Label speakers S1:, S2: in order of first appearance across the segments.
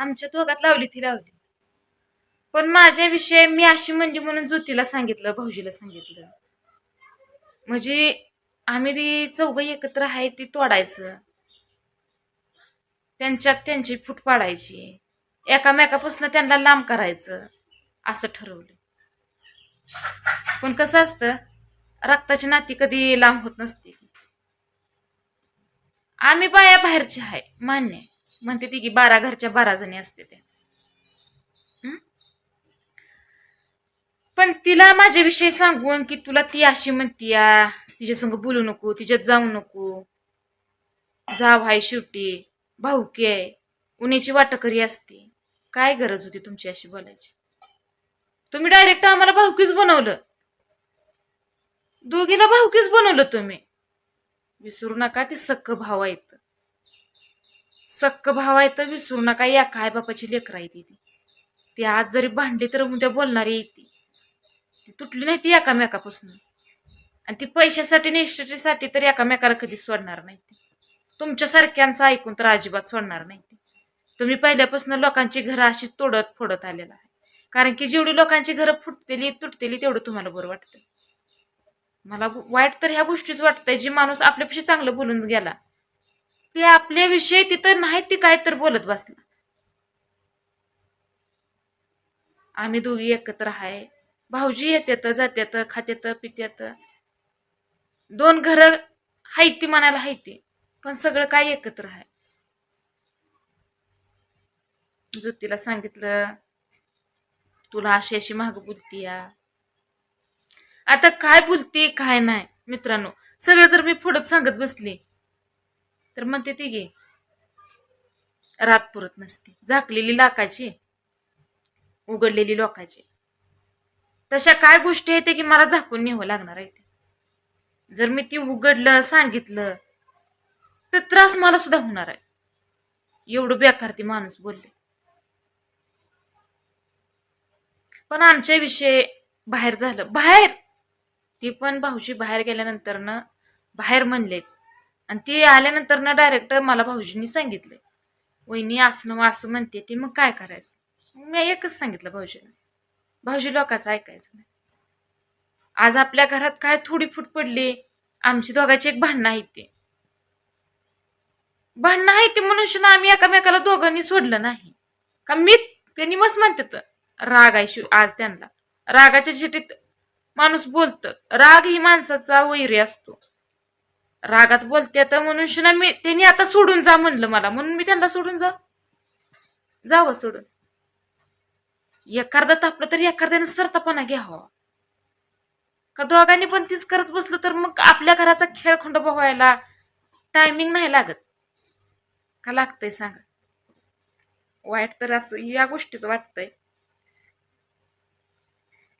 S1: आमच्या दोघात लावली ती लावली. पण माझ्याविषयी मी अशी म्हणली म्हणून ज्योतीला सांगितलं भाऊजीला सांगितलं. म्हणजे आम्ही ती चौघं एकत्र आहे ती तोडायचं. त्यांच्यात त्यांची फूट पाडायची. एकामेकापासून त्यांना लांब करायचं असं ठरवलं. पण कसं असतं रक्ताची नाती कधी लांब होत नसते. आम्ही बाया बाहेरची आहे मान्य आहे. म्हणते ती की बारा घरच्या बारा जणी असते त्या पण तिला माझ्याविषयी सांगून की तुला ती अशी म्हणतीया तिच्या संग बोलू नको तिच्यात जाऊ नको. जा आहे शेवटी भाऊकी आहे उन्याची वाटकरी असते. काय गरज होती तुमची अशी बोलायची? तुम्ही डायरेक्ट आम्हाला भाऊकीच बनवलं. दोघीला भाऊकीच बनवलं तुम्ही. विसरू नका ते सक्क भाव आहेत. सक्क भाव आहे तर विसरू नका या काय बापाची लेकरं आहे ती ती. आज जरी भांडली तर उद्या बोलणारी येते ती. तुटली नाही ती एकामेकापासून. आणि ती पैशासाठी निष्ठेसाठी तर एकामेकाला कधी सोडणार नाही ती. तुमच्यासारख्यांचं ऐकून तर अजिबात सोडणार नाही ती. तुम्ही पहिल्यापासून लोकांची घरं अशीच तोडत फोडत आलेला आहे. कारण की जेवढी लोकांची घरं फुटतेली तुटतेली तेवढं तुम्हाला बरं वाटतं मला वाईट तर ह्या गोष्टीच वाटतंय जी माणूस आपल्यापेक्षा चांगलं बोलून गेला. ते आपल्याविषयी तिथं नाही ती काय तर बोलत बसला आम्ही दोघी एकत्र आहे भाऊजी येतात जात्यात खात्यात पित्यात. दोन घर हायती म्हणायला हायती पण सगळं काय एकत्र आहे ज्योतीला सांगितलं तुला अशी अशी माग बोलती या. आता काय बोलते काय नाही मित्रांनो. सगळं जर मी पुढत सांगत बसली तर म्हणते ती गे रात पुरत नसते. झाकलेली लाकाची उघडलेली लोकाची. तशा काय गोष्टी आहेत की मला झाकून न्यावं लागणार आहे ते जर मी ती उघडलं सांगितलं तर त्रास मला सुद्धा होणार आहे. एवढं बेकार ती माणूस बोलले. पण आमच्या विषय बाहेर झालं. बाहेर! ती पण भाऊजी बाहेर गेल्यानंतर ना बाहेर म्हणलेत आणि ते आल्यानंतर ना डायरेक्ट मला भाऊजींनी सांगितलं. वहिनी असं असं म्हणते ती मग काय करायचं? मी एकच सांगितलं भाऊजीनं भाऊजी लोकांचं ऐकायचं नाही. आज आपल्या घरात काय थोडी फूट पडली? आमची दोघांची एक भांडणं आहे ते. भांडणं आहे ते म्हणून आम्ही एकामेकाला दोघांनी सोडलं नाही. का मी त्यांनी मस्त म्हणतात राग आहे शिव आज त्यांना. रागाच्या चिठीत माणूस बोलत. राग ही माणसाचा वैरी असतो. रागात बोलत्यात म्हणून शिना मी त्यांनी आता सोडून जा म्हणलं मला. म्हणून मी त्यांना सोडून जा. जावं सोडून. एखादा तापलं तर एखाद्याने सरतापणा घ्यावा. का दोघांनी पण तीच करत बसलं तर मग आपल्या घराचा खेळ खंडोबा व्हायला टायमिंग नाही लागत. का लागतंय सांगा? वाईट तर असं या गोष्टीच वाटतंय.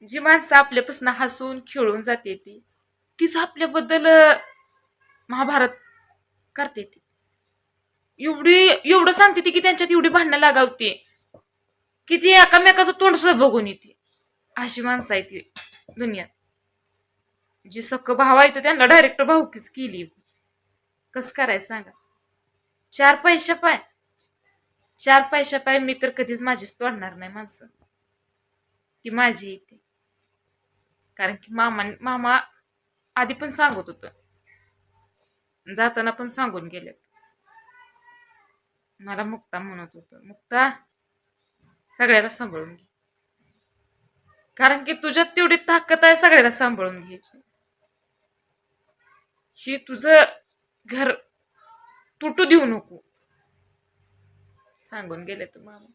S1: जी माणसं आपल्यापासून हसून खेळून जाते ती तीच आपल्याबद्दल महाभारत करते ती. एवढी एवढं सांगते ती की त्यांच्यात एवढी भांडणं लागावते. की ती एकामेकाचं तोंड सुद्धा बघून येते. अशी माणसं आहे ती दुनियात. जी सक्क भाव आहे तर त्यांना डायरेक्ट भाऊकीच केली. कसं करायचं सांगा? चार पैशा पाय. चार पैशा पाय मी तर कधीच माझीच तोडणार नाही माणसं. ती माझी येते कारण की मामा मामा आधी पण सांगत होतं. जाताना पण सांगून गेलेत. मला मुक्ता म्हणत होतं. मुक्ता सगळ्याला सांभाळून घे. कारण की तुझ्यात तेवढी ताकद आहे सगळ्याला सांभाळून घ्यायची. ही तुझं घर तुटू देऊ नको. सांगून गेले तर मामा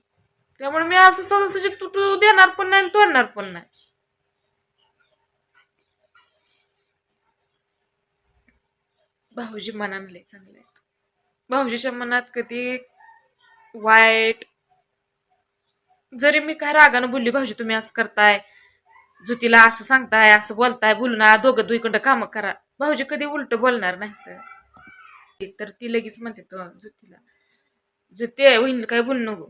S1: त्यामुळे मी असं सहज तुटू देणार पण नाही तोडणार पण नाही. भाऊजी मनानले चांगले आहेत. भाऊजीच्या मनात कधी वाईट जरी मी काय रागानं बोलली भाऊजी तुम्ही असं करताय ज्योतीला असं सांगताय असं बोलताय बोलणार दोघं दुईकडं कामं करा. भाऊजी कधी उलट बोलणार नाही तर ती लगेच म्हणते तो ज्योतीला ज्योती वहिनीला काय बोलू नको.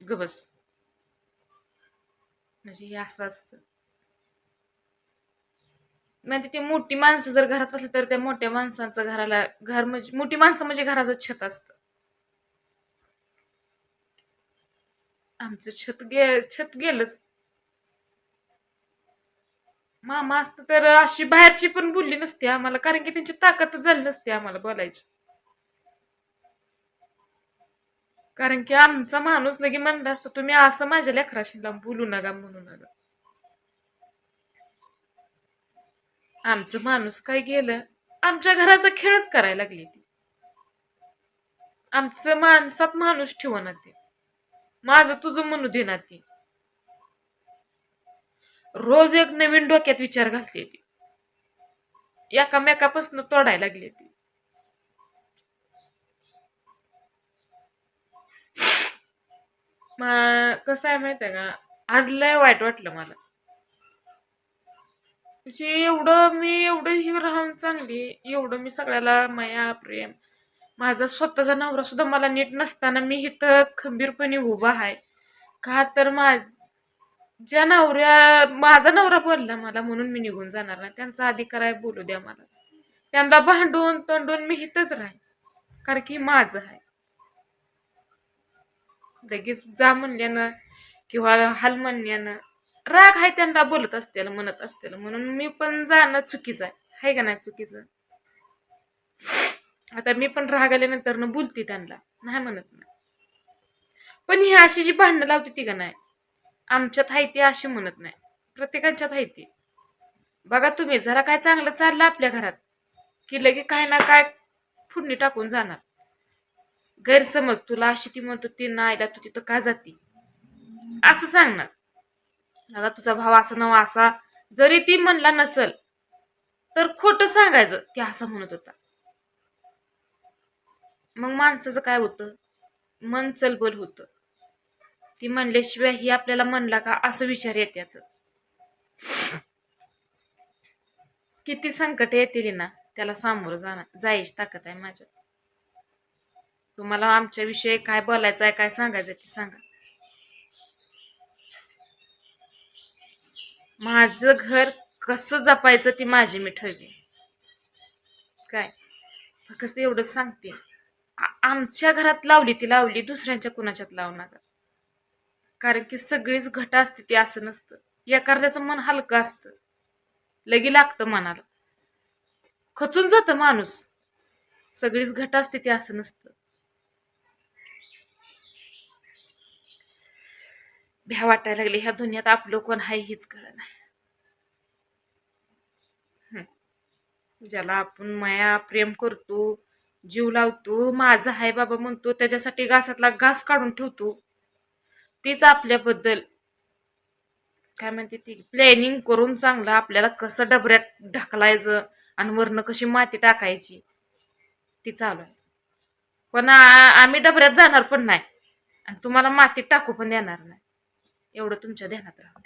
S1: ग बस. म्हणजे हे असं असतं. नाही ती मोठी माणसं जर घरात असली तर त्या मोठ्या माणसांचं घराला घर म्हणजे मोठी माणसं म्हणजे घराचं छत असतं. आमचं छत गे छत गेलंच. मामा असतं तर अशी बाहेरची पण बोलली नसती आम्हाला कारण की त्यांची ताकदच झाली नसती आम्हाला बोलायची. कारण की आमचा माणूस लगे म्हणला असतो तुम्ही असं माझ्या लेकराशी बोलू नका म्हणू नका आमचं माणूस काय गेलं? आमच्या घराचा खेळच करायला लागली ती. आमचं माणसात माणूस ठेवणार ते माझं तुझं म्हणू देणार ती. रोज एक नवीन डोक्यात विचार घालते ती. एकामेकापासून तोडायला लागली ती. कसं आहे माहिती आहे का? आज लय वाईट वाटलं मला. म्हणजे एवढं मी एवढं ही राहून चांगली एवढं मी सगळ्याला माया प्रेम माझा स्वतःचा नवरा सुद्धा मला नीट नसताना मी इथं खंबीरपणे उभा आहे. का तर माझ ज्या नवऱ्या माझा नवरा बोलला मला म्हणून मी निघून जाणार नाही. त्यांचा अधिकार आहे बोलू द्या मला. त्यांना भांडून तोंडून मी इथंच राहीन. कारण की माझं आहे. लगेच जा म्हणल्यानं किंवा हाल म्हणण्यानं राग आहे त्यांना बोलत असतील म्हणत असतील. म्हणून मी पण जाणं चुकीचं आहे. आहे का नाही चुकीचं? आता मी पण राग आल्यानंतर न बोलते त्यांना. नाही म्हणत नाही पण ही अशी जी भांडणं लावते ती का नाही? आमच्यात आहे ती अशी म्हणत नाही. प्रत्येकाच्यात आहे ती. बघा तुम्ही जरा काय चांगलं चाललं आपल्या घरात की लगे काय ना काय फुडणी टाकून जाणार. गैरसमज तुला अशी ती म्हणतो ती नाही तू तिथं का जाती? असं सांगणार. आता तुझा भाव असा नवा असा जरी ती म्हणला नसल तर खोटं सांगायचं ती असं म्हणत होता. मग माणसाचं काय होतं? मन चलबल होतं. ती म्हणल्याशिवाय ही आपल्याला म्हणला का असं विचार येतात किती संकट येतील ना त्याला सामोरं जाणार जायची ताकद आहे माझ्या तुम्हाला आमच्याविषयी काय बोलायचं आहे काय सांगायचं आहे ते सांगा. माझं घर कसं जपायचं ती माझी मी ठरली काय? फक्त एवढंच सांगते. आमच्या घरात लावली ती लावली दुसऱ्यांच्या कुणाच्यात लावू नका कारण की सगळीच घट असते ती असं नसतं. एखाद्याचं मन हलकं असतं. लगी लागतं मनाला. खचून जातं माणूस. सगळीच घट असते ती असं नसतं. भ्या वाटायला लागली. ह्या दुनियात आपलं कोण आहे हीच कळ नाही ज्याला आपण माया प्रेम करतो जीव लावतो माझं आहे बाबा म्हणतो त्याच्यासाठी घासातला घास काढून ठेवतो. तीच आपल्याबद्दल. काय म्हणते ती? प्लॅनिंग करून चांगलं आपल्याला कसं डबऱ्यात ढकलायचं आणि वरनं कशी माती टाकायची ती चालू आहे. पण आ- आम्ही डबऱ्यात जाणार पण नाही. आणि तुम्हाला मातीत टाकू पण देणार नाही. एवढं तुमच्या ध्यानात राहू